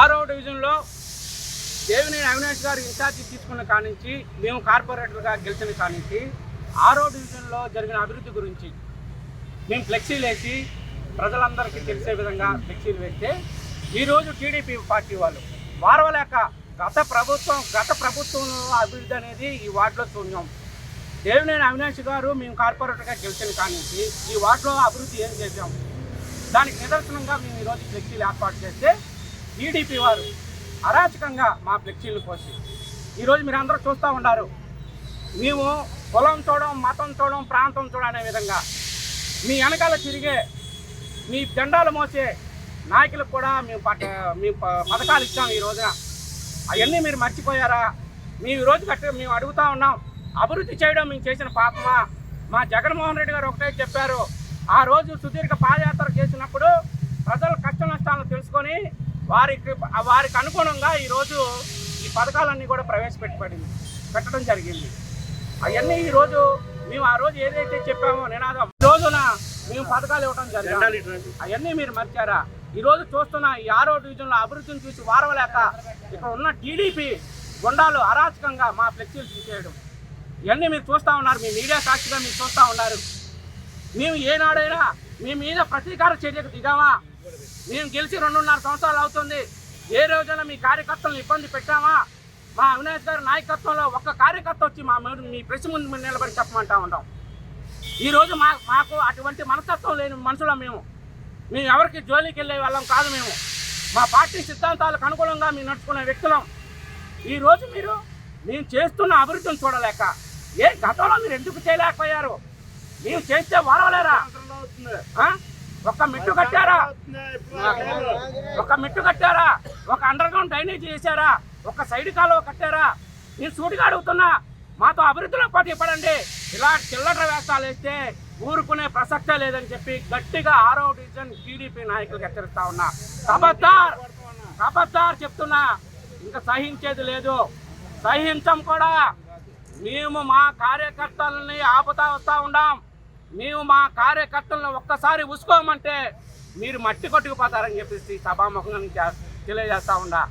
ఆరో డివిజన్లో దేవినేని అవినాష్ గారు ఇన్ఛార్జి తీసుకున్న కానించి మేము కార్పొరేటర్గా గెలిచిన కానించి ఆరో డివిజన్లో జరిగిన అభివృద్ధి గురించి మేము ఫ్లెక్సీలు వేసి ప్రజలందరికీ తెలిసే విధంగా ఫ్లెక్సీలు వేస్తే ఈరోజు టీడీపీ పార్టీ వాళ్ళు వారవలేక గత ప్రభుత్వం గత ప్రభుత్వంలో అభివృద్ధి అనేది ఈ వార్డులో శూన్యం. దేవినేని అవినాష్ గారు మేము కార్పొరేటర్గా గెలిచిన కానించి ఈ వార్డులో అభివృద్ధి ఏం చేశాం? దానికి నిదర్శనంగా మేము ఈరోజు ఫ్లెక్సీలు ఏర్పాటు చేస్తే టీడీపీ వారు అరాచకంగా మా ఫ్లెక్సీలు కోసి. ఈరోజు మీరు అందరూ చూస్తూ ఉన్నారు మేము కులం చూడడం మతం చూడడం ప్రాంతం చూడడం అనే విధంగా మీ వెనకాల తిరిగే మీ జెండాలు మోసే నాయకులకు కూడా మేము పట్ట మేము పథకాలు ఇచ్చాం ఈ రోజున. అవన్నీ మీరు మర్చిపోయారా? మేము ఈ రోజు మేము అడుగుతా ఉన్నాం. అభివృద్ధి చేయడం మేము చేసిన పాపమా? మా జగన్మోహన్ రెడ్డి గారు ఒకటే చెప్పారు. ఆ రోజు సుదీర్ఘ పాదయాత్ర చేసినప్పుడు ప్రజల కష్ట నష్టాలను తెలుసుకొని వారికి వారికి అనుగుణంగా ఈరోజు ఈ పథకాలన్నీ కూడా ప్రవేశపెట్టబడింది పెట్టడం జరిగింది. అవన్నీ ఈరోజు మేము ఆ రోజు ఏదైతే చెప్పామో నినాదం ఈ రోజున మేము పథకాలు ఇవ్వడం జరిగింది. అవన్నీ మీరు మర్చారా? ఈ రోజు చూస్తున్న ఈ ఆరో డివిజన్లో అభివృద్ధిని చూసి వారవలేక ఇక్కడ ఉన్న టీడీపీ గుండాలు అరాచకంగా మా ఫ్లెక్సీలు తీసేయడం. ఇవన్నీ మీరు చూస్తూ ఉన్నారు మీ మీడియా సాక్షిగా మీరు చూస్తూ ఉన్నారు. మేము ఏనాడైనా మీ మీద ప్రతీకార చర్యకు దిగామా? మేము గెలిచి రెండున్నర సంవత్సరాలు అవుతుంది. ఏ రోజైనా మీ కార్యకర్తలను ఇబ్బంది పెట్టామా? మా అవినాష్ గారి నాయకత్వంలో ఒక్క కార్యకర్త వచ్చి మా మీ ప్రెస్ ముందు మేము నిలబడి చెప్పమంటా ఉంటాం ఈరోజు మా మాకు అటువంటి మనస్తత్వం లేని మనుషులం మేము. మేము ఎవరికి జోలికి వెళ్ళే వాళ్ళం కాదు మేము. మా పార్టీ సిద్ధాంతాలకు అనుగుణంగా మేము నడుచుకునే వ్యక్తులం. ఈరోజు మీరు మేము చేస్తున్న అభివృద్ధిని చూడలేక ఏ గతంలో మీరు ఎందుకు చేయలేకపోయారు? నీవు చేస్తే వారవలేరా? ఒక మిట్టు కట్టారా? ఒక మిట్టు కట్టారా? ఒక అండర్ గ్రౌండ్ డ్రైనేజ్ చేశారా? ఒక సైడ్ కాలువ కట్టారా? నేను సూటిగా అడుగుతున్నా మాతో అభివృద్ధిలో పాటు పడండి ఇలా చిల్లర వేస్తాలు వేస్తే ఊరుకునే ప్రసక్తే లేదని చెప్పి గట్టిగా ఆరో డివిజన్ టీడీపీ నాయకులకు హెచ్చరిస్తా ఉన్నా. కబద్దార్ కబద్దార్ చెప్తున్నా ఇంకా సహించేది లేదు. సహించం కూడా. మేము మా కార్యకర్తలని ఆపుతా వస్తూ ఉన్నాం మేము మా కార్యకర్తలను ఒక్కసారి ఉసుకోమంటే మీరు మట్టి కొట్టుకుపోతారని చెప్పేసి సభాముఖంగా తెలియజేస్తా ఉండా